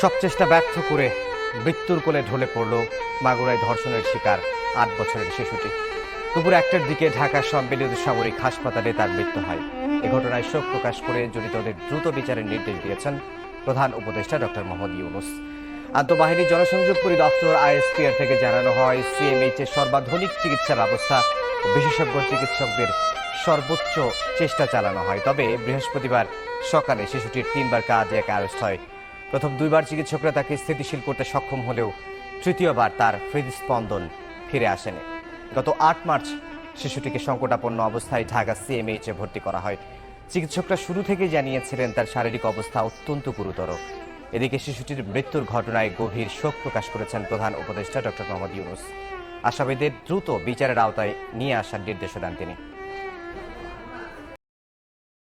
সব চেষ্টা ব্যর্থ করে মৃত্যুর কোলে ঢলে পড়ল মাগুরায় ধর্ষণের শিকার আট বছরের শিশুটি। দুপুর একটার দিকে ঢাকা সম্মিলিত সামরিক হাসপাতালে তার মৃত্যু হয়। এ ঘটনায় শোক প্রকাশ করে জড়িতদের দ্রুত বিচারের নির্দেশ দিয়েছেন প্রধান উপদেষ্টা ডক্টর মোহাম্মদ ইউনুস। আন্তঃবাহিনী জনসংযোগ পরিদপ্তর আইএসপিআর থেকে জানানো হয়, সিএমএইচ এর সর্বাধুনিক চিকিৎসা ব্যবস্থা ও বিশেষজ্ঞ চিকিৎসকদের সর্বোচ্চ চেষ্টা চালানো হয়। তবে বৃহস্পতিবার সকালে শিশুটির তিনবার কার্ডিয়াক অ্যারেস্ট হয়। প্রথম দুইবার চিকিৎসকরা তাকে স্থিতিশীল করতে সক্ষম হলেও তৃতীয়বার তার হৃদস্পন্দন ফিরে আসেনি। গত আট মার্চ শিশুটিকে সংকটাপন্ন অবস্থায় ঢাকা সিএমএইচ ভর্তি করা হয়। চিকিৎসকরা শুরু থেকেই জানিয়েছিলেন তার শারীরিক অবস্থা অত্যন্ত গুরুতর। এদিকে শিশুটির মৃত্যুর ঘটনায় গভীর শোক প্রকাশ করেছেন প্রধান উপদেষ্টা ডক্টর মোহাম্মদ ইউনুস। আসামিদের দ্রুত বিচারের আওতায় নিয়ে আসার নির্দেশ দেন তিনি।